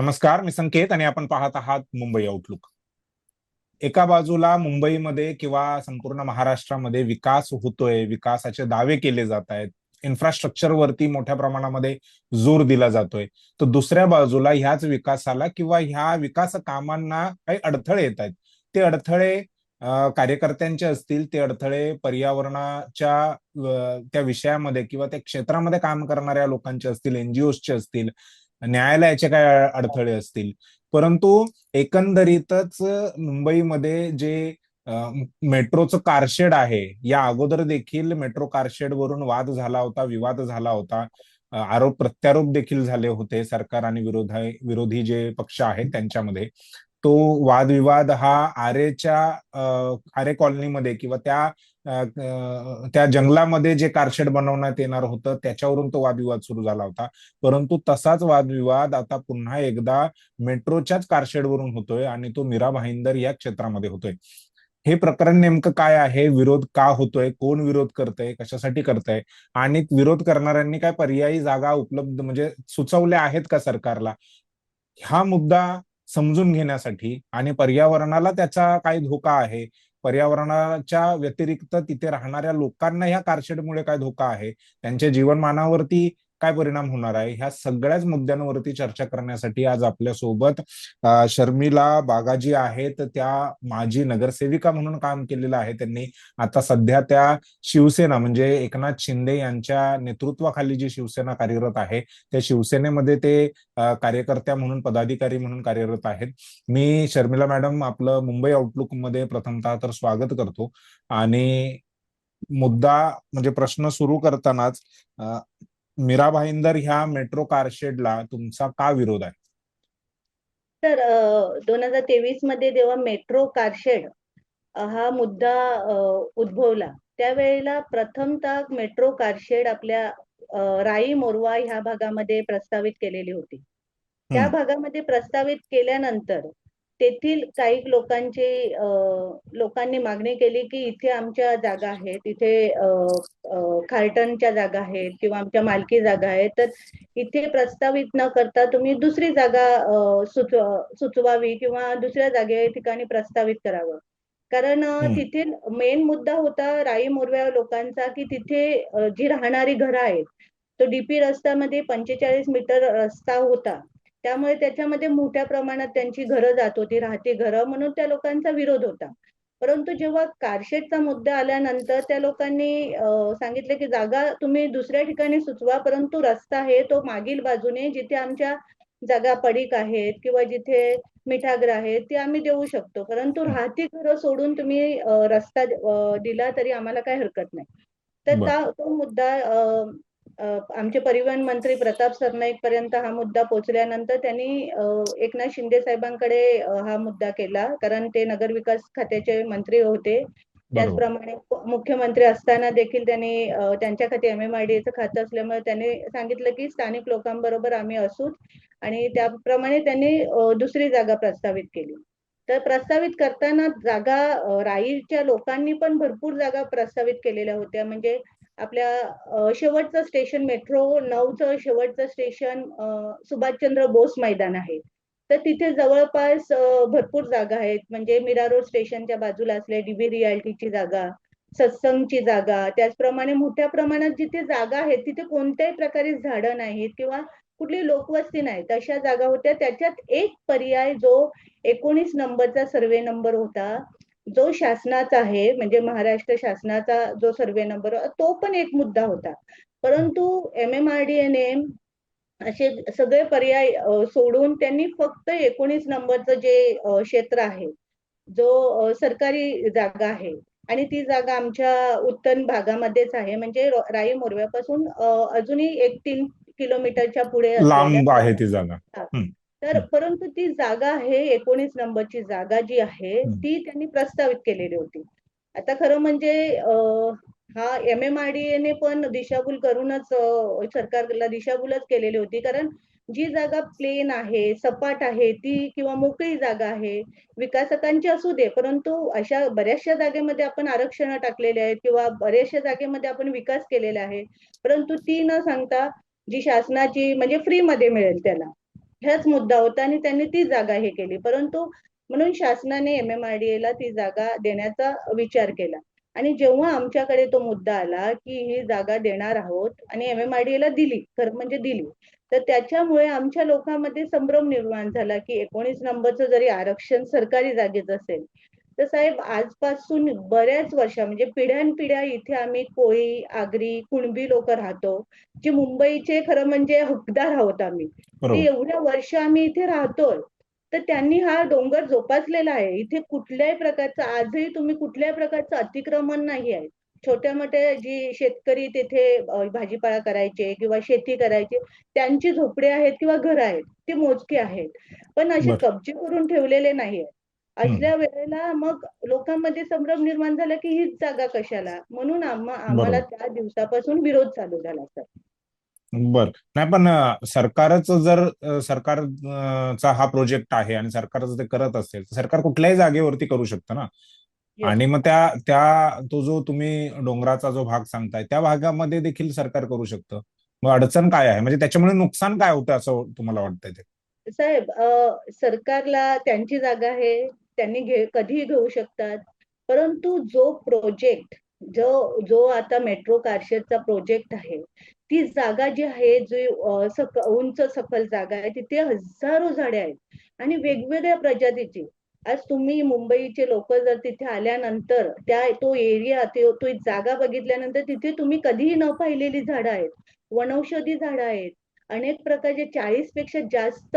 नमस्कार मी संकेत आणि आपण पाहत आहात मुंबई आउटलुक एका बाजूला मुंबईमध्ये किंवा संपूर्ण महाराष्ट्रामध्ये विकास होतोय विकासाचे दावे केले जात आहेत इन्फ्रास्ट्रक्चर वरती मोठ्या प्रमाणामध्ये जोर दिला जातोय तर दुसऱ्या बाजूला ह्याच विकासाला किंवा ह्या विकास कामांना काही अडथळे येत आहेत. ते अडथळे कार्यकर्त्यांचे असतील ते अडथळे पर्यावरणाच्या त्या विषयामध्ये किंवा त्या क्षेत्रामध्ये काम करणाऱ्या लोकांचे असतील एनजीओचे असतील न्यायालयाचे काय अडथळे असतील? परंतु एकंदरीतच मुंबईमध्ये जे मेट्रोचं कारशेड आहे या अगोदर देखील मेट्रो कारशेड वरून वाद झाला होता विवाद झाला होता. आरोप प्रत्यारोप देखील झाले होते सरकार आणि विरोध विरोधी जे पक्ष आहेत त्यांच्यामध्ये. तो वादविवाद हा आरेच्या आरे कॉलनीमध्ये किंवा त्या त्या जंगलामध्ये जे कारशेड बनवण्यात येणार होतं त्याच्यावरून तो वादविवाद सुरू झाला होता. परंतु तसाच वादविवाद आता पुन्हा एकदा मेट्रोच्याच कारशेडवरून होतोय आणि तो मीरा भाईंदर या क्षेत्रामध्ये होतोय. हे प्रकरण नेमकं काय आहे? विरोध का होतोय? कोण विरोध करतय? कशासाठी करतय? आणि विरोध करणाऱ्यांनी काय पर्यायी जागा उपलब्ध म्हणजे सुचवल्या आहेत का सरकारला? हा मुद्दा समजून घेण्यासाठी आणि पर्यावरणाला त्याचा काय धोका आहे? पर्यावरणाच्या व्यतिरिक्त तिथे राहणाऱ्या लोकांना ह्या कारशेडमुळे काय धोका आहे? त्यांच्या जीवनमानावरती काय परिणाम होणार आहे? ह्या सगळ्याच मुद्द्यांवरती चर्चा करण्यासाठी आज आपल्यासोबत शर्मिला बागाजी आहेत. त्या माजी नगरसेविका म्हणून काम केलेलं आहे त्यांनी. आता सध्या त्या शिवसेना म्हणजे एकनाथ शिंदे यांच्या नेतृत्वाखाली जी शिवसेना कार्यरत आहे त्या शिवसेनेमध्ये ते कार्यकर्त्या म्हणून पदाधिकारी म्हणून कार्यरत आहेत. मी शर्मिला मॅडम आपलं मुंबई आउटलुकमध्ये प्रथमतः तर स्वागत करतो. आणि मुद्दा म्हणजे प्रश्न सुरू करतानाच मीरा भाईंदर ह्या मेट्रो कारशेडला तुमचा का विरोध आहे? तर दोन हजार तेवीसमध्ये जेव्हा मेट्रो कारशेड हा मुद्दा उद्भवला त्यावेळेला प्रथमतः मेट्रो कारशेड आपल्या राई मोरवा ह्या भागामध्ये प्रस्तावित केलेली होती. त्या भागामध्ये प्रस्तावित केल्यानंतर तेथील काही लोकांची लोकांनी मागणी केली की इथे आमच्या जागा आहेत इथे खार्टनच्या जागा आहेत किंवा आमच्या मालकी जागा आहेत तर इथे प्रस्तावित न करता तुम्ही दुसरी जागा सुचवावी किंवा दुसऱ्या जागे ठिकाणी प्रस्तावित करावं. कारण तिथे मेन मुद्दा होता राई मोरव्या लोकांचा की तिथे जी राहणारी घरं आहेत तो डीपी रस्त्यामध्ये पंचेचाळीस मीटर रस्ता होता. त्यामुळे त्याच्यामध्ये मोठ्या प्रमाणात त्यांची घरं जात होती राहती घरं म्हणून त्या लोकांचा विरोध होता. परंतु जेव्हा कारशेडचा मुद्दा आल्यानंतर त्या लोकांनी सांगितले की जागा तुम्ही दुसऱ्या ठिकाणी सुचवा परंतु रस्ता आहे तो मागील बाजूने जिथे आमच्या जागा पडीक आहेत किंवा जिथे मिठागर आहेत ते आम्ही देऊ शकतो. परंतु राहती घरं सोडून तुम्ही रस्ता दिला तरी आम्हाला काही हरकत नाही. तर तो मुद्दा आमचे परिवहन मंत्री प्रताप सरनाईक पर्यंत हा मुद्दा पोहोचल्यानंतर त्यांनी एकनाथ शिंदे साहेबांकडे हा मुद्दा केला. कारण ते नगरविकास खात्याचे मंत्री होते. त्याचप्रमाणे मुख्यमंत्री असताना देखील त्यांनी त्यांच्या खाती एम एम आय डीचं खातं असल्यामुळे त्यांनी सांगितलं की स्थानिक लोकांबरोबर आम्ही असूच आणि त्याप्रमाणे त्यांनी दुसरी जागा प्रस्तावित केली. तर प्रस्तावित करताना जागा राईच्या लोकांनी पण भरपूर जागा प्रस्तावित केलेल्या होत्या. म्हणजे आपल्या शेवटचं स्टेशन मेट्रो नऊचं शेवटचं स्टेशन सुभाषचंद्र बोस मैदान आहे. तर तिथे जवळपास भरपूर जागा आहेत. म्हणजे मीरा रोड स्टेशनच्या बाजूला असल्या डीबी रियाल्टीची जागा सत्संगची जागा त्याचप्रमाणे मोठ्या प्रमाणात जिथे जागा आहेत तिथे कोणत्याही प्रकारे झाडं नाहीत किंवा कुठली लोकवस्ती नाही तशा जागा होत्या. त्याच्यात एक पर्याय जो एकोणीस नंबरचा सर्वे नंबर होता जो शासनाचा आहे म्हणजे महाराष्ट्र शासनाचा जो सर्वे नंबर तो पण एक मुद्दा होता. परंतु एम एम आर डी एने असे सगळे पर्याय सोडून त्यांनी फक्त एकोणीस नंबरचं जे क्षेत्र आहे जो सरकारी जागा आहे आणि ती जागा आमच्या उत्तर भागामध्येच आहे. म्हणजे राई मोरव्यापासून अजूनही एक तीन किलोमीटरच्या पुढे लांब आहे ती जागा. तर परंतु ती जागा आहे एकोणीस नंबरची जागा जी आहे ती त्यांनी प्रस्तावित केलेली होती. आता खरं म्हणजे हा एम एम आर डी ने पण दिशाभूल करूनच सरकारला दिशाभूलच केलेली होती. कारण जी जागा प्लेन आहे सपाट आहे ती किंवा मोकळी जागा आहे विकासकांची असू दे परंतु अशा बऱ्याचशा जागेमध्ये आपण आरक्षण टाकलेले आहेत किंवा बऱ्याचशा जागेमध्ये आपण विकास केलेला आहे. परंतु ती न सांगता जी शासनाची म्हणजे फ्री मध्ये मिळेल त्याला. ह्याच मुद्दा होता आणि त्यांनी ती जागा हे केली. परंतु म्हणून शासनाने एम एम आर डी ला ती जागा देण्याचा विचार केला. आणि जेव्हा आमच्याकडे तो मुद्दा आला की ही जागा देणार आहोत आणि एम एम आर डी ला दिली खरं म्हणजे दिली तर त्याच्यामुळे आमच्या लोकांमध्ये संभ्रम निर्माण झाला की एकोणीस नंबरचं जरी आरक्षण सरकारी जागेत असेल तर साहेब आजपासून बऱ्याच वर्षा म्हणजे पिढ्यानपिढ्या इथे आम्ही कोळी आगरी कुणबी लोक राहतो जे मुंबईचे खरं म्हणजे हकदार आहोत आम्ही. ते एवढ्या वर्ष आम्ही इथे राहतोय तर त्यांनी हा डोंगर जोपासलेला आहे. इथे कुठल्याही प्रकारचं आजही तुम्ही कुठल्याही प्रकारचं अतिक्रमण नाही आहे. छोट्या मोठ्या जी शेतकरी तिथे भाजीपाला करायचे किंवा शेती करायचे त्यांची झोपडी आहेत किंवा घरं आहेत ती मोजकी आहेत. पण असे. कब्जे करून ठेवलेले नाही आहेत. अशा वेळेला मग लोकांमध्ये संभ्रम निर्माण झाला की हीच जागा कशाला? म्हणून आम्हा आम्हाला त्या दिवसापासून विरोध चालू झाला सर. बर. नाही पण सरकारच जर अ, सरकार अ, चा हा प्रोजेक्ट आहे आणि सरकारच ते करत असेल तर सरकार कुठल्याही जागेवरती करू शकतं ना. आणि मग त्या त्या तो जो तुम्ही डोंगराचा जो भाग सांगताय त्या भागामध्ये देखील सरकार करू शकतं. मग अडचण काय आहे? म्हणजे त्याच्यामुळे नुकसान काय होतं असं तुम्हाला वाटतंय ते? साहेब सरकारला त्यांची जागा आहे त्यांनी घे कधीही घेऊ शकतात. परंतु जो प्रोजेक्ट जो जो आता मेट्रो कारशेडचा प्रोजेक्ट आहे ती जागा जी आहे जी सक उंच सखल जागा आहे तिथे हजारो झाडे आहेत. आणि वेगवेगळ्या प्रजातीची. आज तुम्ही मुंबईचे लोक जर तिथे आल्यानंतर त्या तो एरिया तो तो जागा बघितल्यानंतर तिथे तुम्ही कधीही न पाहिलेली झाडं आहेत. वनौषधी झाडं आहेत. अनेक प्रकारचे चाळीसपेक्षा जास्त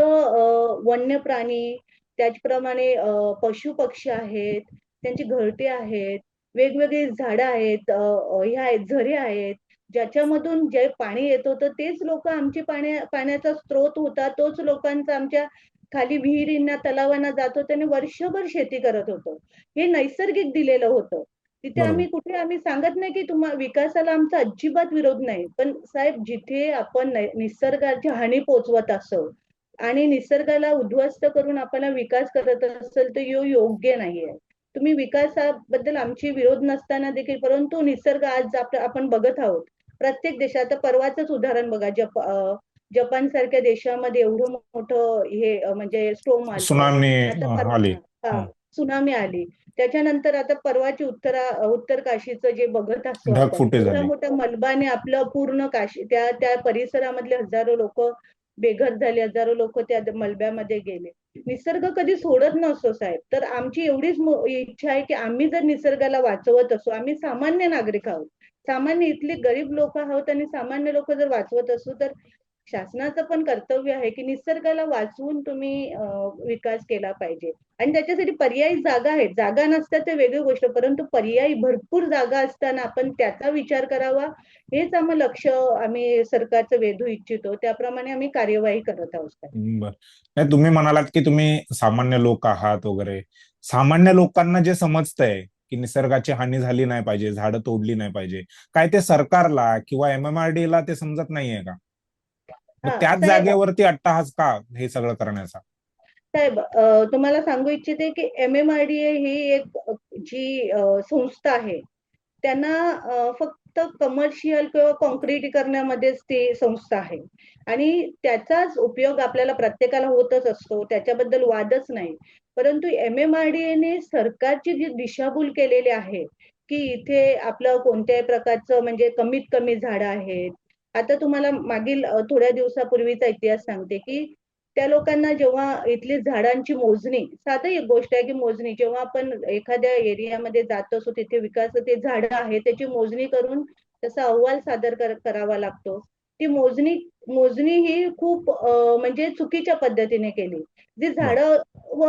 वन्य प्राणी त्याचप्रमाणे पशु पक्षी आहेत त्यांची घरटे आहेत वेगवेगळी झाडं आहेत ह्या आहेत झरे आहेत ज्याच्यामधून जे पाणी येत होतं तेच लोक आमची पाण्या पाण्याचा स्रोत होता तोच लोकांचा आमच्या खाली विहिरींना तलावांना जात होते आणि वर्षभर शेती करत होतो. हे नैसर्गिक दिलेलं होतं. तिथे. आम्ही कुठे आम्ही सांगत नाही की तुम्हा विकासाला आमचा अजिबात विरोध नाही. पण साहेब जिथे आपण निसर्गाची हानी पोचवत असो आणि निसर्गाला उद्ध्वस्त करून आपण विकास करत असेल तर यो योग्य नाहीये. तुम्ही विकासाबद्दल आमची विरोध नसताना देखील परंतु निसर्ग आज आप- आपण बघत आहोत. प्रत्येक देशात आता परवाचंच उदाहरण बघा जप जपान सारख्या देशामध्ये एवढं मोठं हे म्हणजे स्टोम आलं. सुनामी आली. त्याच्यानंतर आता परवाची उत्तरा उत्तर काशीचं जे बघत असतो. मोठ्या मलबाने आपलं पूर्ण काशी त्या त्या परिसरामधले हजारो लोक बेघर झाले हजारो लोक त्या मलब्यामध्ये गेले. निसर्ग कधी सोडत नसतो साहेब. तर आमची एवढीच इच्छा आहे की आम्ही जर निसर्गाला वाचवत असू आम्ही सामान्य नागरिक आहोत. सामान्य इथली गरीब लोक आहोत आणि सामान्य लोक जर वाचवत असू तर शासनाचं पण कर्तव्य आहे की निसर्गाला वाचवून तुम्ही विकास केला पाहिजे. आणि त्याच्यासाठी पर्यायी जागा आहेत. जागा नसतात ते वेगळी गोष्ट परंतु पर्यायी भरपूर जागा असताना आपण त्याचा विचार करावा. हेच आम्ही लक्ष आम्ही सरकारचं वेधू इच्छितो. त्याप्रमाणे आम्ही कार्यवाही करत आहोत नाही तुम्ही म्हणालात की तुम्ही सामान्य लोक आहात वगैरे. सामान्य लोकांना जे समजतंय की निसर्गाची हानी झाली नाही पाहिजे झाडं तोडली नाही पाहिजे काय ते सरकारला किंवा एमएमआरडी ला ते समजत नाहीये का? त्याच जागेवरती अट्टहास का हे सगळं करण्याचा? साहेब तुम्हाला सांगू इच्छिते की M M R D A ही एक जी संस्था आहे त्यांना फक्त कमर्शियल किंवा कॉन्क्रीट करण्यामध्येच ती संस्था आहे. आणि त्याचाच उपयोग आपल्याला प्रत्येकाला होतच असतो त्याच्याबद्दल वादच नाही. परंतु एम एम आर डी एने सरकारची जी दिशाभूल केलेली आहे की इथे आपलं कोणत्याही प्रकारचं म्हणजे कमीत कमी झाडं आहेत आता तुम्हाला मागील थोड्या दिवसापूर्वीचा इतिहास सांगते की त्या लोकांना जेव्हा इथली झाडांची मोजणी साधं एक गोष्ट आहे की मोजणी जेव्हा आपण एखाद्या एरियामध्ये जात असतो तिथे विकास ते झाडं आहे त्याची मोजणी करून त्याचा अहवाल सादर करावा लागतो. ती मोजणी मोजणी ही खूप म्हणजे चुकीच्या पद्धतीने केली. जी झाडं व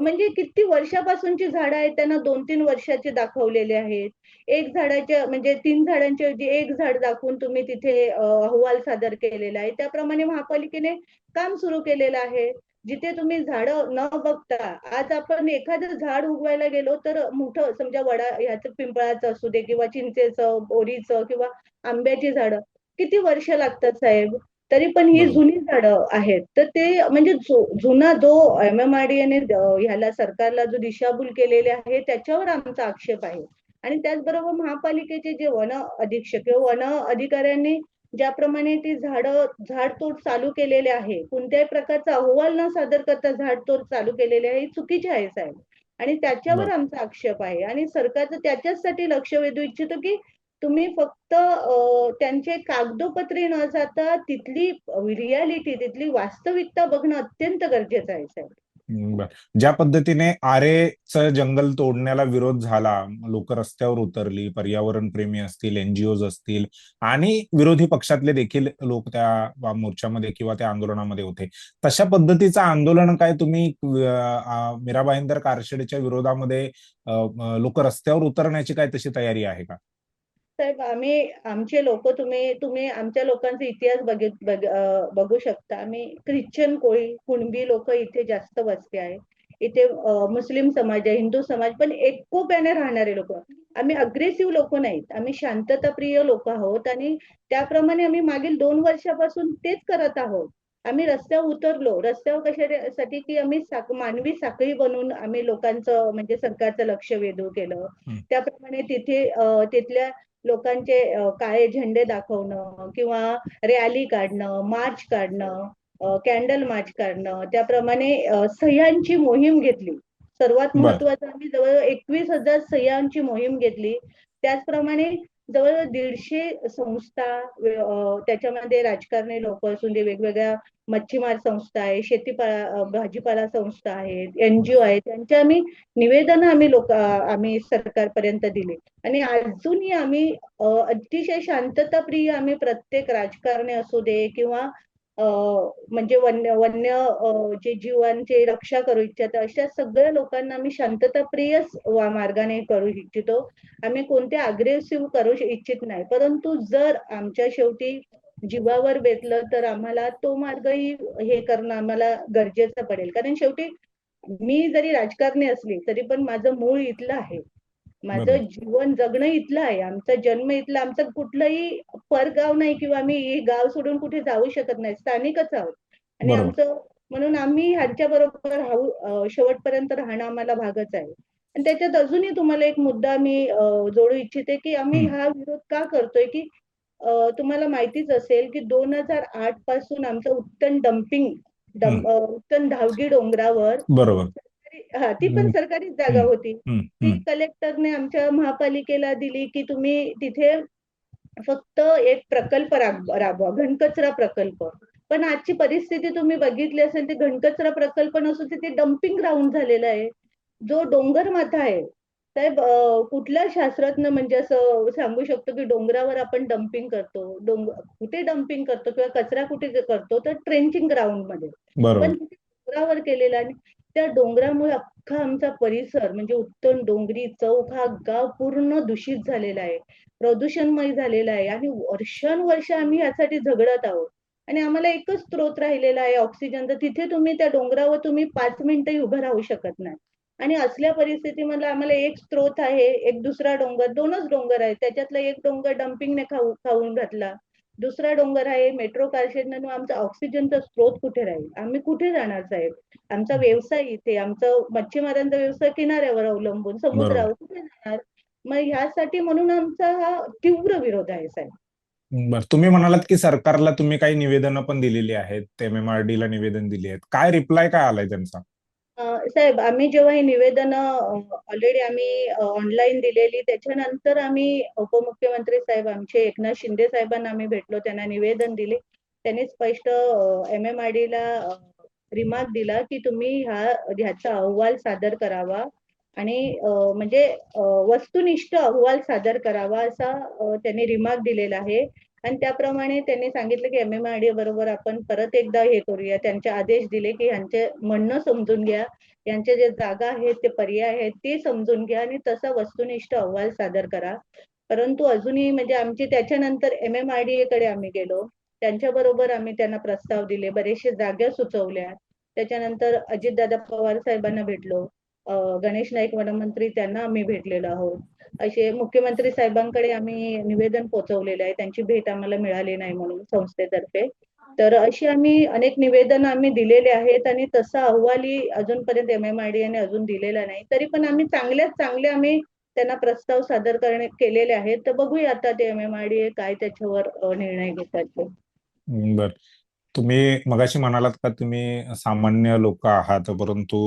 म्हणजे किती वर्षापासूनची झाडं आहेत त्यांना दोन तीन वर्षाचे दाखवलेले आहेत. एक झाडाच्या म्हणजे तीन झाडांच्या ऐवजी एक झाड दाखवून तुम्ही तिथे अहवाल सादर केलेला आहे. त्याप्रमाणे महापालिकेने काम सुरू केलेलं आहे. जिथे तुम्ही झाडं न बघता आज आपण एखादं झाड उगवायला गेलो तर मोठं समजा वडा ह्याचं पिंपळाचं असू दे किंवा चिंचेचं बोरीचं किंवा आंब्याची झाडं किती वर्ष लागतात साहेब? तरी पण ही. जुनी झाडं आहेत. तर ते म्हणजे जो- जुना जो एम एम आर डी ने ह्याला सरकारला जो दिशाभूल केलेले आहे त्याच्यावर आमचा आक्षेप आहे. आणि त्याचबरोबर महापालिकेचे जे वन अधीक्षक किंवा वन अधिकाऱ्यांनी ज्याप्रमाणे ती झाडं झाडतोड चालू केलेले आहे कोणत्याही प्रकारचा अहवाल न सादर करता झाडतोड चालू केलेले आहे ही चुकीची आहे साहेब. आणि त्याच्यावर. आमचा आक्षेप आहे. आणि सरकारचं त्याच्याचसाठी लक्ष वेधू इच्छितो की तुम्ही फक्त त्यांचे कागदोपत्री न जाता तिथली रियालिटी तिथली वास्तविकता बघणं अत्यंत गरजेचं आहे साहेब. ज्या पद्धतीने आरेचं जंगल तोडण्याला विरोध झाला लोक रस्त्यावर उतरली पर्यावरण प्रेमी असतील एनजीओ असतील आणि विरोधी पक्षातले देखील लोक त्या मोर्चामध्ये किंवा त्या आंदोलनामध्ये होते तशा पद्धतीचं आंदोलन काय तुम्ही मीराबाईंदर मीरा भाईंदर कारशेडच्या विरोधामध्ये लोक रस्त्यावर उतरण्याची काय तशी तयारी आहे का? साहेब आम्ही आमचे लोक तुम्ही तुम्ही आमच्या लोकांचा इतिहास बघित बघ- शकता. आम्ही ख्रिश्चन कोळी कुणबी लोक इथे जास्त वस्ती आहे. इथे मुस्लिम समाज आहे हिंदू समाज पण एकोप्याने राहणारे लोक. आम्ही अग्रेसिव्ह लोक नाहीत. आम्ही शांतताप्रिय लोक आहोत आणि त्याप्रमाणे आम्ही मागील दोन वर्षापासून तेच करत आहोत. आम्ही रस्त्यावर उतरलो. रस्त्यावर कशासाठी की आम्ही साक मानवी साखळी बनवून आम्ही लोकांचं म्हणजे सरकारचं लक्ष वेधू केलं. त्याप्रमाणे तिथे तिथल्या लोकांचे काळे झेंडे दाखवणं किंवा रॅली काढणं मार्च काढणं कॅन्डल मार्च काढणं त्याप्रमाणे सह्यांची मोहीम घेतली सर्वात. महत्वाचं आम्ही जवळ एकवीस हजार सह्यांची मोहीम घेतली त्याचप्रमाणे जवळजवळ दीडशे संस्था त्याच्यामध्ये राजकारणी लोक असून दे वेगवेगळ्या मच्छीमार संस्था आहे शेतीपाला भाजीपाला संस्था आहेत एनजीओ आहेत त्यांच्या आम्ही निवेदन आम्ही लोक आम्ही सरकारपर्यंत दिली. आणि अजूनही आम्ही अतिशय शांतताप्रिय आम्ही प्रत्येक राजकारणी असू दे किंवा म्हणजे वन्य वन्य जे जीवांचे रक्षा करू इच्छित अशा सगळ्या लोकांना आम्ही शांतताप्रिय मार्गाने करू इच्छितो. आम्ही कोणते अग्रेसिव्ह करू इच्छित नाही. परंतु जर आमच्या शेवटी जीवावर बेतलं तर आम्हाला तो मार्गही हे करणं आम्हाला गरजेचं पडेल. कारण शेवटी मी जरी राजकारणी असली तरी पण माझं मूळ इथलं आहे. माझं. जीवन जगणं इथलं आहे आमचा जन्म इथला आमचं कुठलंही परगाव नाही किंवा आम्ही हे गाव सोडून कुठे जाऊ शकत नाही स्थानिकच आहोत आणि. आमचं म्हणून आम्ही ह्यांच्या बरोबर राहू शेवटपर्यंत राहणं आम्हाला भागच आहे आणि त्याच्यात अजूनही तुम्हाला एक मुद्दा मी जोडू इच्छिते की आम्ही हं. विरोध का करतोय की तुम्हाला माहितीच असेल की दोन हजार आठपासून आमचं उत्तम डम्पिंग उत्तम धावगी डोंगरावर बरोबर हा ती पण हं. सरकारी जागा. होती ती. कलेक्टरने आमच्या महापालिकेला दिली की तुम्ही तिथे फक्त एक प्रकल्प राब- राबवा घनकचरा प्रकल्प पण आजची परिस्थिती तुम्ही बघितली असेल ते घनकचरा प्रकल्प नसून तिथे डम्पिंग ग्राउंड झालेला आहे जो डोंगर माथा आहे साहेब अं, कुठल्या शास्त्रज्ञ म्हणजे असं सांगू शकतो की डोंगरावर आपण डम्पिंग करतो डोंग कुठे डम्पिंग करतो किंवा कचरा कुठे करतो तर ट्रेंचिंग ग्राउंडमध्ये पण डोंगरावर केलेला आणि त्या डोंगरामुळे अख्खा आमचा परिसर म्हणजे उत्तम डोंगरी चौक हा गाव पूर्ण दूषित झालेला आहे. प्रदूषणमय झालेला आहे. आणि वर्षानुवर्ष आम्ही यासाठी झगडत आहोत. आणि आम्हाला एकच स्त्रोत राहिलेला आहे ऑक्सिजनचा तिथे तुम्ही त्या डोंगरावर तुम्ही पाच मिनिटंही उभं राहू शकत नाही. आणि असल्या परिस्थितीमध्ये आम्हाला एक स्रोत आहे एक दुसरा डोंगर दोनच डोंगर आहे त्याच्यातला एक डोंगर डम्पिंगने खाऊ खाऊन घातला. दुसरा डोंगर आहे मेट्रो कारशेडनं आमचा ऑक्सिजनचा स्रोत कुठे राहील? आम्ही कुठे जाणार साहेब? आमचा व्यवसाय इथे आमचं मच्छीमारांचा व्यवसाय किनाऱ्यावर अवलंबून समुद्रावर कुठे जाणार? मग ह्यासाठी म्हणून आमचा हा तीव्र विरोध आहे साहेब. बर तुम्ही म्हणालात की सरकारला तुम्ही काही निवेदनं पण दिलेली आहेत एमएमआरडी ला निवेदन दिली आहेत. काय रिप्लाय काय आलाय त्यांचा? साहेब आम्ही जेव्हा ही निवेदन ऑलरेडी आम्ही ऑनलाईन दिलेली त्याच्यानंतर आम्ही उपमुख्यमंत्री साहेब आमचे एकनाथ शिंदे साहेबांना आम्ही भेटलो त्यांना निवेदन दिले. त्यांनी स्पष्ट एम एम आर डीला रिमार्क दिला की तुम्ही ह्या ह्याचा अहवाल सादर करावा आणि म्हणजे वस्तुनिष्ठ अहवाल सादर करावा असा त्यांनी रिमार्क दिलेला आहे. आणि त्याप्रमाणे त्यांनी सांगितलं की एम एम आय डी बरोबर आपण परत एकदा हे करूया. त्यांचे आदेश दिले की यांचे म्हणणं समजून घ्या. यांचे जे जागा आहेत ते पर्याय आहेत ते समजून घ्या आणि तसा वस्तुनिष्ठ अहवाल सादर करा. परंतु अजूनही म्हणजे आमची त्याच्यानंतर एम एम आय डी कडे आम्ही गेलो. त्यांच्या बरोबर आम्ही त्यांना प्रस्ताव दिले बरेचसे जागा सुचवल्या. त्याच्यानंतर अजितदादा पवार साहेबांना भेटलो. गणेश नाईक वनमंत्री त्यांना आम्ही भेटलेलो आहोत. असे मुख्यमंत्री साहेबांकडे आम्ही निवेदन पोहोचवलेलं आहे. त्यांची भेट आम्हाला मिळाली नाही म्हणून संस्थेतर्फे. तर अशी आम्ही अनेक निवेदन आम्ही दिलेले आहेत आणि तसा अहवालही अजूनपर्यंत एम एम आय डी अजून दिलेला नाही. तरी पण आम्ही चांगल्यात चांगले आम्ही त्यांना प्रस्ताव सादर करणे केलेले आहेत. तर बघूया आता ते एम एम आय डी काय त्याच्यावर निर्णय घेतात ते. बर. तुम्ही मगाशी म्हणालात का तुम्ही सामान्य लोक आहात परंतु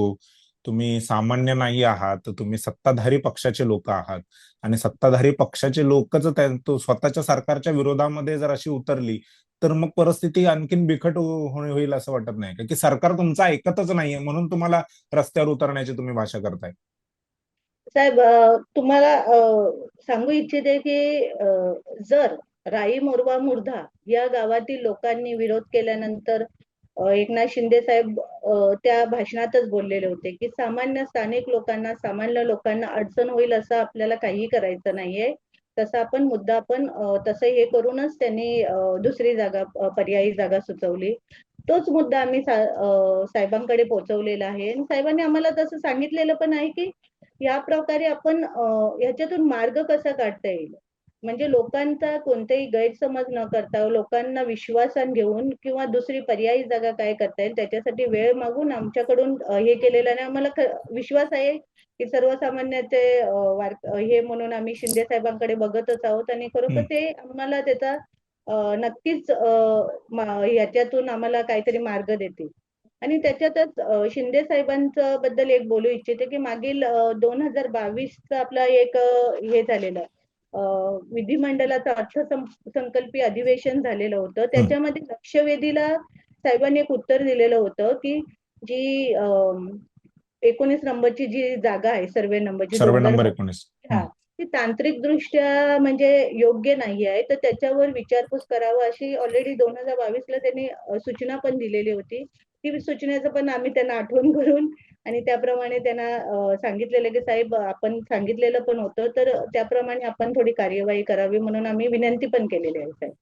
तुम्ही सामान्य नाही आहात तर तुम्ही सत्ताधारी पक्षाचे लोक आहात. आणि सत्ताधारी पक्षाचे लोकच तो स्वतःच्या सरकारच्या विरोधामध्ये जर अशी उतरली तर मग परिस्थिती आणखीन बिकट हो, हो, होईल असं वाटत नाही का? की सरकार तुमचं ऐकतच नाहीये म्हणून तुम्हाला रस्त्यावर उतरण्याची तुम्ही भाषा करताय. साहेब तुम्हाला सांगू इच्छिते की जर राई मोरवा मुर्धा या गावातील लोकांनी विरोध केल्यानंतर एकनाथ शिंदे साहेब त्या भाषणातच बोललेले होते की सामान्य स्थानिक लोकांना सामान्य लोकांना अडचण होईल असं आपल्याला काहीही करायचं नाहीये. तसं आपण मुद्दा आपण तसं हे करूनच त्यांनी दुसरी जागा पर्यायी जागा सुचवली. तोच मुद्दा आम्ही साहेबांकडे पोहोचवलेला आहे. आणि साहेबांनी आम्हाला तसं सांगितलेलं पण आहे की या प्रकारे आपण ह्याच्यातून मार्ग कसा काढता येईल? म्हणजे लोकांचा कोणताही गैरसमज न करता लोकांना विश्वासात घेऊन किंवा दुसरी पर्यायी जागा काय करता येईल त्याच्यासाठी वेळ मागून आमच्याकडून हे केलेलं आणि आम्हाला विश्वास आहे की सर्वसामान्याचे हे म्हणून आम्ही शिंदे साहेबांकडे बघतच आहोत आणि खरोखर. ते आम्हाला त्याचा नक्कीच याच्यातून आम्हाला काहीतरी मार्ग देतील आणि त्याच्यातच शिंदे साहेबांचं बद्दल एक बोलू इच्छिते की मागील दोन हजार बावीसचा आपला एक हे झालेलं विधिमंडळाचं अर्थसंकल्पीय अधिवेशन झालेलं होतं. त्याच्यामध्ये लक्षवेधीला साहेबांनी एक उत्तर दिलेलं होतं की जी एकोणीस नंबरची जी जागा आहे सर्वे नंबरची सर्वे नंबर एकोणीस. हा ती तांत्रिक दृष्ट्या म्हणजे योग्य नाही आहे. तर त्याच्यावर विचारपूस करावा अशी ऑलरेडी दोन हजार बावीसला त्यांनी अ, सूचना पण दिलेली होती. ती सूचनेचं पण आम्ही त्यांना आठवण करून आणि त्याप्रमाणे त्यांना सांगितलेलं की साहेब आपण सांगितलेलं पण होतं तर त्याप्रमाणे आपण थोडी कार्यवाही करावी म्हणून आम्ही विनंती पण केलेली आहे साहेब.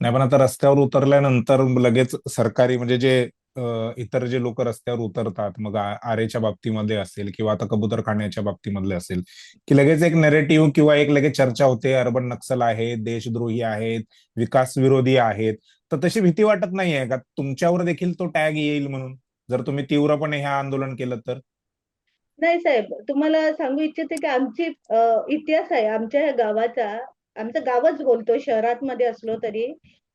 नाही पण आता रस्त्यावर उतरल्यानंतर लगेच सरकारी म्हणजे जे इतर जे लोक रस्त्यावर उतरतात मग आरेच्या बाबतीमध्ये असेल किंवा आता कबूतरखान्याच्या बाबतीमधले असेल की लगेच एक नेरेटिव्ह किंवा एक लगेच चर्चा होते अर्बन नक्सल आहेत देशद्रोही आहेत विकास विरोधी आहेत. तर तशी भीती वाटत नाहीये का? तुमच्यावर देखील तो टॅग येईल म्हणून जर तुम्ही तीव्रपणे हे आंदोलन केलं तर? नाही साहेब तुम्हाला सांगू इच्छिते की आमची इतिहास आहे. आमच्या ह्या गावाचा आमचं गावच बोलतो शहरात मध्ये असलो तरी.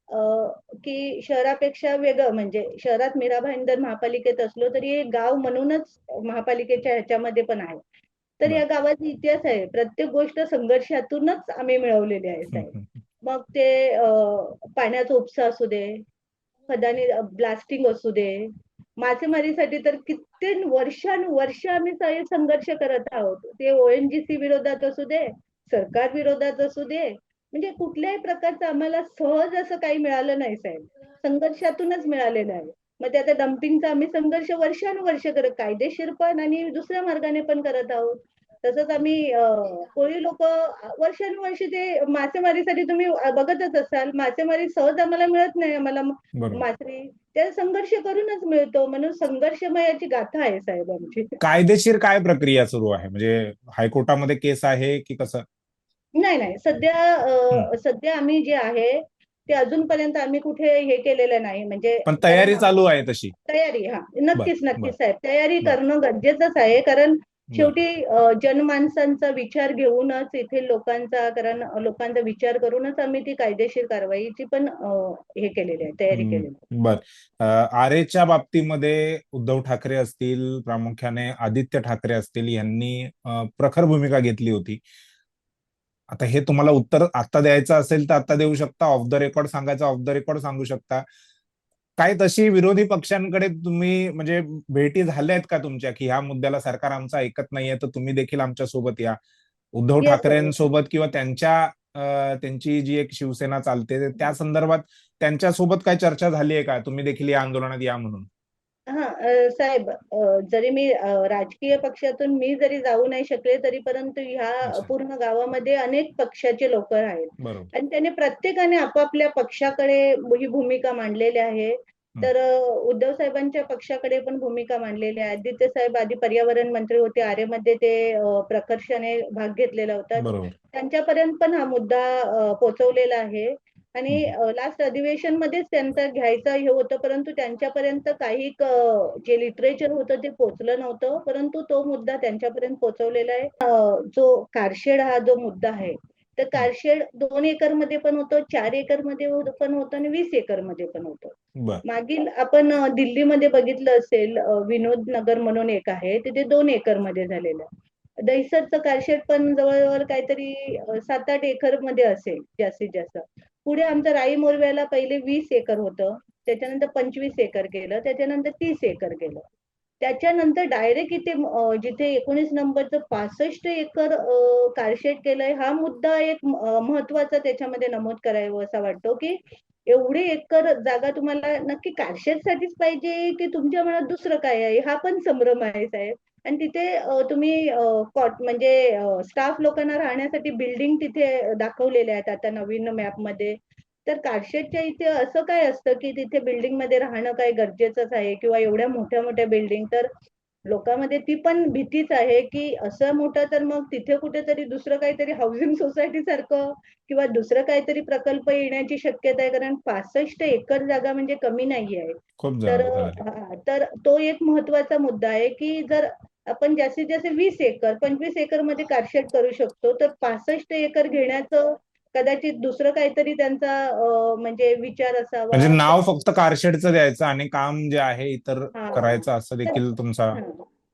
की शहरापेक्षा वेगळं म्हणजे शहरात मीरा भाईंदर महापालिकेत असलो तरी एक गाव म्हणूनच महापालिकेच्या ह्याच्यामध्ये पण आहे. तर या गावाचा इतिहास आहे. प्रत्येक गोष्ट संघर्षातूनच आम्ही मिळवलेली आहे साहेब. मग ते पाण्याचा उपसा असू दे खदानी ब्लास्टिंग असू दे मासेमारीसाठी तर किती वर्षानुवर्ष आम्ही संघर्ष करत आहोत. ते ओएनजीसी विरोधात असू दे सरकार विरोधात असू दे म्हणजे कुठल्याही प्रकारचं आम्हाला सहज असं काही मिळालं नाही साहेब. संघर्षातूनच मिळालेलं आहे. मग ते आता डम्पिंगचा आम्ही संघर्ष वर्षानुवर्ष करत कायदेशीर पण आणि दुसऱ्या मार्गाने पण करत आहोत. तसंच आम्ही कोळी लोक वर्षानुवर्ष ते मासेमारीसाठी तुम्ही बघतच असाल मासेमारी सहज आम्हाला मिळत नाही आम्हाला मासळी त्या संघर्ष करूनच मिळतो. म्हणून संघर्षमयाची गाथा आहे साहेब आमची. कायदेशीर काय प्रक्रिया सुरू आहे? म्हणजे हायकोर्टामध्ये केस आहे की कसं? नाही नाही. सध्या सध्या आम्ही जे आहे ते अजूनपर्यंत आम्ही कुठे हे केलेलं नाही. म्हणजे पण तयारी चालू आहे तशी. तयारी हा. नक्कीच नक्कीच साहेब. तयारी. करणं गरजेचंच आहे. कारण. शेवटी जनमानसांचा विचार घेऊनच इथे लोकांचा कारण लोकांचा विचार करूनच आम्ही ती कायदेशीर कारवाईची पण हे केलेली आहे. तयारी केलेली. बर. आरेच्या बाबतीमध्ये उद्धव ठाकरे असतील प्रामुख्याने आदित्य ठाकरे असतील यांनी प्रखर भूमिका घेतली होती. आता हे तुम्हाला उत्तर आता द्यायचं असेल तर आता देऊ शकता. ऑफ द रेकॉर्ड सांगायचं ऑफ द रेकॉर्ड सांगू शकता. काय तशी विरोधी पक्षांकडे तुम्ही म्हणजे भेटी झाल्या आहेत का तुमच्या? की ह्या मुद्द्याला सरकार आमचं ऐकत नाहीये तर तुम्ही देखील आमच्यासोबत या. उद्धव. ठाकरेंसोबत किंवा त्यांच्या त्यांची जी एक शिवसेना चालते त्या संदर्भात त्यांच्यासोबत काय चर्चा झाली आहे का? तुम्ही देखील या आंदोलनात या म्हणून. हा साहेब जरी मी राजकीय पक्षातून मी जरी जाऊ नाही शकले तरी परंतु ह्या. पूर्ण गावामध्ये अनेक पक्षाचे लोक आहेत. आणि त्याने प्रत्येकाने आपापल्या पक्षाकडे ही भूमिका मांडलेली आहे. तर उद्धव साहेबांच्या पक्षाकडे पण भूमिका मांडलेली आहे आदित्य साहेब आधी पर्यावरण मंत्री होते. आरेमध्ये ते प्रकर्षाने भाग घेतलेला होता. त्यांच्यापर्यंत पण हा मुद्दा पोहोचवलेला आहे. आणि लास्ट अधिवेशन मध्येच त्यांचं घ्यायचं हे होतं परंतु त्यांच्यापर्यंत काही जे लिटरेचर होतं ते पोहोचलं नव्हतं परंतु तो मुद्दा त्यांच्यापर्यंत पोहोचवलेला आहे. जो कारशेड हा जो मुद्दा आहे तर कारशेड दोन एकरमध्ये पण होतं चार एकरमध्ये पण होतं आणि वीस एकरमध्ये पण होतं. मागील आपण दिल्लीमध्ये बघितलं असेल विनोद नगर म्हणून एक आहे तिथे दोन एकरमध्ये झालेलं आहे. दहिसरचं कारशेड पण जवळजवळ काहीतरी सात आठ एकरमध्ये असेल जास्तीत जास्त. पुढे आमचं राई मोरव्याला पहिले वीस एकर होतं त्याच्यानंतर पंचवीस एकर केलं त्याच्यानंतर तीस एकर केलं. त्याच्यानंतर डायरेक्ट इथे जिथे एकोणीस नंबरचं पासष्ट एकर अ, कारशेड केलंय हा मुद्दा एक महत्त्वाचा त्याच्यामध्ये नमूद करावा असा वाटतो की एवढी एकर जागा तुम्हाला नक्की कारशेडसाठीच पाहिजे की तुमच्या मनात दुसरं काय आहे? हा पण संभ्रम आहे साहेब. आणि तिथे तुम्ही म्हणजे स्टाफ लोकांना राहण्यासाठी बिल्डिंग तिथे दाखवलेल्या आहेत आता नवीन मॅपमध्ये. तर कारशेडच्या इथे असं काय असतं की तिथे बिल्डिंगमध्ये राहणं काय गरजेचंच आहे किंवा एवढ्या मोठ्या मोठ्या बिल्डिंग तर लोकांमध्ये ती पण भीतीच आहे की असं मोठं तर मग तिथे कुठेतरी दुसरं काहीतरी हाऊसिंग सोसायटी सारखं किंवा दुसरं काहीतरी प्रकल्प येण्याची शक्यता आहे कारण पासष्ट एकर जागा म्हणजे कमी नाही आहे तर तर तो एक महत्त्वाचा मुद्दा आहे की जर आपण जास्तीत जास्त वीस एकर पंचवीस एकरमध्ये कारशेड करू शकतो तर पासष्ट एकर घेण्याचं कदाचित दुसरं काहीतरी त्यांचा म्हणजे विचार असावा म्हणजे नाव फक्त कारशेडचं द्यायचं आणि काम जे आहे इतर. करायचं असं देखील तुमचा.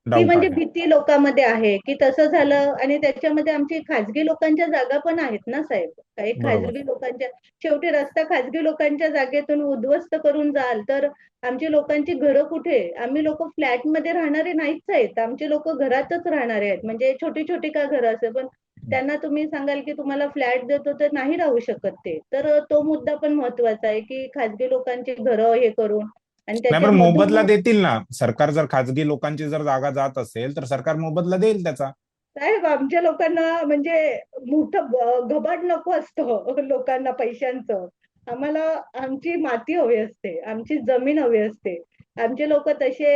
ती म्हणजे भीती लोकांमध्ये आहे की तसं झालं आणि त्याच्यामध्ये आमची खाजगी लोकांच्या जागा पण आहेत ना साहेब? काही. खाजगी लोकांच्या शेवटी रस्ता खाजगी लोकांच्या जागेतून उद्ध्वस्त करून जाल तर आमची लोकांची घरं कुठे? आम्ही लोक फ्लॅटमध्ये राहणारे नाहीच आहेत आमचे लोक घरातच राहणारे आहेत. म्हणजे छोटी छोटी का घरं असेल? पण त्यांना तुम्ही सांगाल की तुम्हाला फ्लॅट देतो तर नाही राहू शकत ते. तर तो मुद्दा पण महत्त्वाचा आहे की खाजगी लोकांची घरं हे करून आणि मोबदला देतील ना. सरकार जर खाजगी लोकांची जर जागा जात असेल तर सरकार मोबदला देईल त्याचा. साहेब आमच्या लोकांना म्हणजे मोठं घबाड नको असतं लोकांना पैशांचं. आम्हाला आमची माती हवी असते आमची जमीन हवी असते. आमचे लोक तसे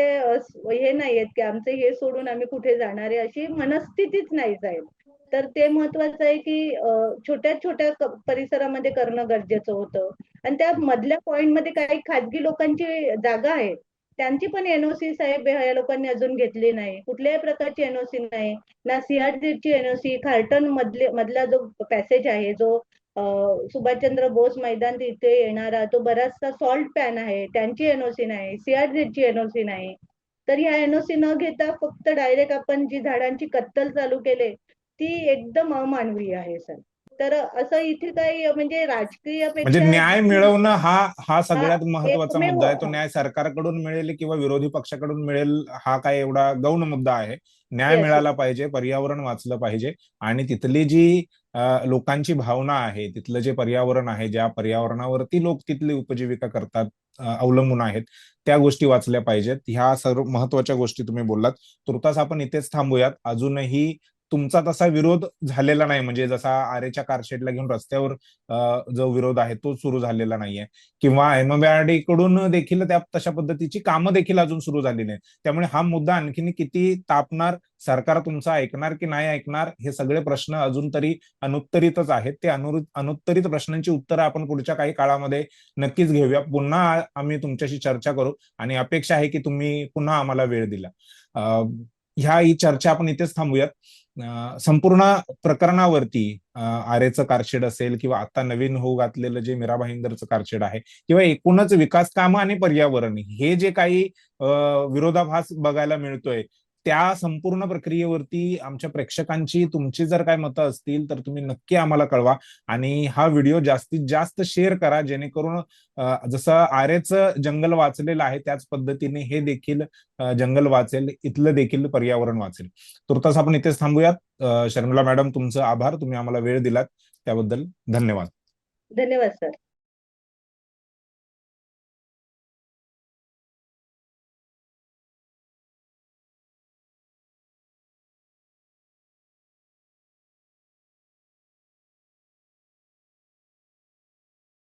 हे नाहीयेत की आमचं हे सोडून आम्ही कुठे जाणार आहे अशी मनस्थितीच नाही साहेब. तर ते महत्वाचं आहे की छोट्या छोट्या परिसरामध्ये करणं गरजेचं होतं. आणि त्या मधल्या पॉइंटमध्ये काही खाजगी लोकांची जागा आहे. त्यांची पण एनओसी साहेब या लोकांनी अजून घेतली नाही. कुठल्याही प्रकारची एनओसी नाही. ना सीआरसीची एनओसी खार्टन मधले मधला जो पॅसेज आहे जो सुभाषचंद्र बोस मैदान तिथे येणारा तो बराचसा सॉल्ट पॅन आहे. त्यांची एनओसी नाही. सीआरसीची एनओसी नाही. तर ह्या एनओसी न घेता फक्त डायरेक्ट आपण जी झाडांची कत्तल चालू केले ती एकदम अमानवीय आहे सर. तर असं इथे काही म्हणजे राजकीय म्हणजे न्याय मिळवणं हा हा सगळ्यात महत्त्वाचा मुद्दा आहे. तो न्याय सरकारकडून मिळेल किंवा विरोधी पक्षाकडून मिळेल हा काय एवढा गौण मुद्दा आहे. न्याय मिळाला पाहिजे पर्यावरण वाचलं पाहिजे आणि तिथली जी लोकांची भावना आहे तिथलं जे पर्यावरण आहे ज्या पर्यावरणावरती लोक तिथली उपजीविका करतात अवलंबून आहेत त्या गोष्टी वाचल्या पाहिजेत. ह्या सर्व महत्त्वाच्या गोष्टी तुम्ही बोललात. तुर्तास आपण इथेच थांबूयात. अजूनही तुमचा तसा विरोध झालेला नाही. म्हणजे जसा आरेच्या कारशेडला घेऊन रस्त्यावर जो विरोध आहे तो सुरू झालेला नाहीये. किंवा एमबीआरडी कडून देखील त्या तशा पद्धतीची कामं देखील अजून सुरू झाली नाही त्यामुळे हा मुद्दा आणखीन किती तापणार सरकार तुमचा ऐकणार की नाही ऐकणार हे सगळे प्रश्न अजून तरी अनुत्तरितच आहेत. ते अनु अनुत्तरित प्रश्नांची उत्तरं आपण पुढच्या काही काळामध्ये नक्कीच घेऊया. पुन्हा आम्ही तुमच्याशी चर्चा करू आणि अपेक्षा आहे की तुम्ही पुन्हा आम्हाला वेळ दिला. ह्या ही चर्चा आपण इथेच थांबूयात. संपूर्ण प्रकरणावरती आरेचं कारशेड असेल किंवा आता नवीन होऊ घातलेलं जे मीरा भाईंदरचं कारशेड आहे किंवा एकूणच विकास कामं आणि पर्यावरण हे जे काही विरोधाभास बघायला मिळतोय त्या संपूर्ण प्रक्रियेवरती आमच्या प्रेक्षकांची तुमची जर काय मतं असतील तर तुम्ही नक्की आम्हाला कळवा. आणि हा व्हिडिओ जास्तीत जास्त शेअर करा जेणेकरून जसं आरेचं जंगल वाचलेलं आहे त्याच पद्धतीने हे देखील जंगल वाचेल इथलं देखील पर्यावरण वाचेल. तुर्तास आपण इथेच थांबूयात. शर्मिला मॅडम तुमचं आभार. तुम्ही आम्हाला वेळ दिलात. त्याबद्दल धन्यवाद. धन्यवाद सर.